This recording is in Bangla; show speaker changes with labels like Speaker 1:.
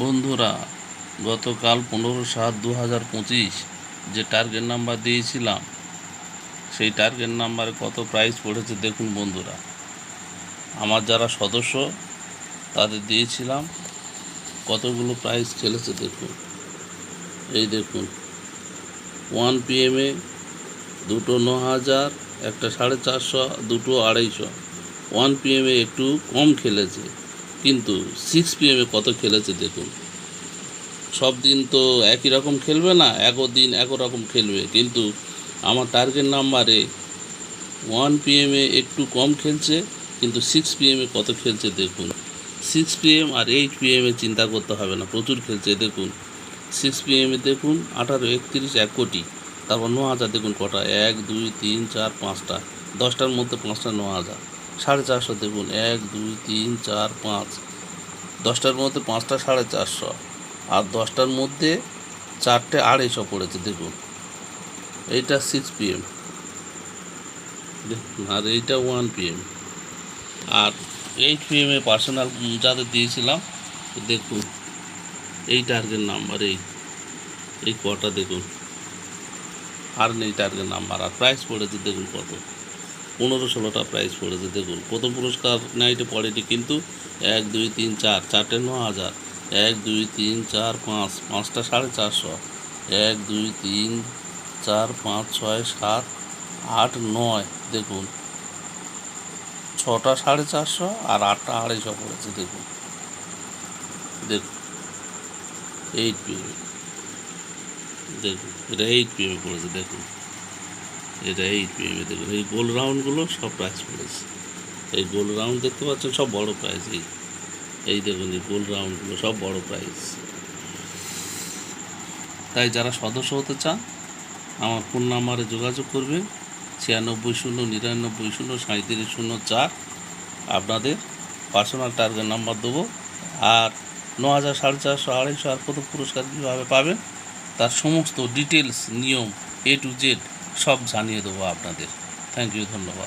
Speaker 1: বন্ধুরা গতকাল পনেরো সাত দু হাজার পঁচিশ যে টার্গেট নাম্বার দিয়েছিলাম সেই টার্গেট নাম্বারে কত প্রাইস পড়েছে দেখুন বন্ধুরা আমার যারা সদস্য তাদের দিয়েছিলাম কতগুলো প্রাইস খেলেছে দেখুন এই দেখুন ওয়ান পিএমে দুটো ন হাজার একটা সাড়ে চারশো দুটো আড়াইশো ওয়ান পিএমে একটু কম খেলেছে কিন্তু সিক্স পিএমে কত খেলেছে দেখুন সব দিন তো একই রকম খেলবে না এক দিন রকম খেলবে কিন্তু আমার টার্গেট নাম্বারে ওয়ান পিএমে একটু কম খেলছে কিন্তু সিক্স পিএমে কত খেলছে দেখুন সিক্স পিএম আর এইট পিএমে চিন্তা করতে হবে না প্রচুর খেলছে দেখুন সিক্স পিএমে দেখুন আঠারো একত্রিশ এক কোটি তারপর ন হাজার দেখুন কটা এক দুই তিন চার পাঁচটা দশটার মধ্যে পাঁচটা ন হাজার সাড়ে চারশো দেখুন এক দুই তিন চার পাঁচ দশটার মধ্যে পাঁচটা সাড়ে চারশো আর দশটার মধ্যে চারটে আড়াইশো পড়েছে দেখুন এইটা সিক্স পিএম দেখুন আর এইটা ওয়ান পিএম আর এইট এ পার্সোনাল যাদের দিয়েছিলাম দেখুন এই টার্গেট নাম্বার এই এই কটা দেখুন আর নেই টার্গেট নাম্বার আর প্রাইস পড়েছে দেখুন কত পনেরো ষোলোটা প্রাইজ পড়েছে দেখুন প্রথম পুরস্কার পড়ে এটি কিন্তু এক দুই তিন চার চারটে ন হাজার এক দুই তিন চার পাঁচ পাঁচটা সাড়ে চারশো এক দুই তিন চার পাঁচ ছয় সাত আট নয় দেখুন ছটা সাড়ে চারশো আর আটটা আড়াইশো পড়েছে দেখুন দেখুন এইট পিএম দেখুন এটা এইট পিএম পড়েছে দেখুন এটা এই এই গোল রাউন্ডগুলো সব প্রাইজ পড়েছে এই গোল রাউন্ড দেখতে পাচ্ছেন সব বড় প্রাইজ এই এই দেখুন এই গোল রাউন্ডগুলো সব বড় প্রাইজ তাই যারা সদস্য হতে চান আমার ফোন নাম্বারে যোগাযোগ করবেন ছিয়ানব্বই শূন্য নিরানব্বই শূন্য সাঁত্রিশ শূন্য চার আপনাদের পার্সোনাল টার্গেট নাম্বার দেবো আর ন হাজার সাড়ে চারশো আড়াইশো আর কত পুরস্কার কীভাবে পাবেন তার সমস্ত ডিটেলস নিয়ম এ টু জেড সব জানিয়ে দেবো আপনাদের থ্যাংক ইউ ধন্যবাদ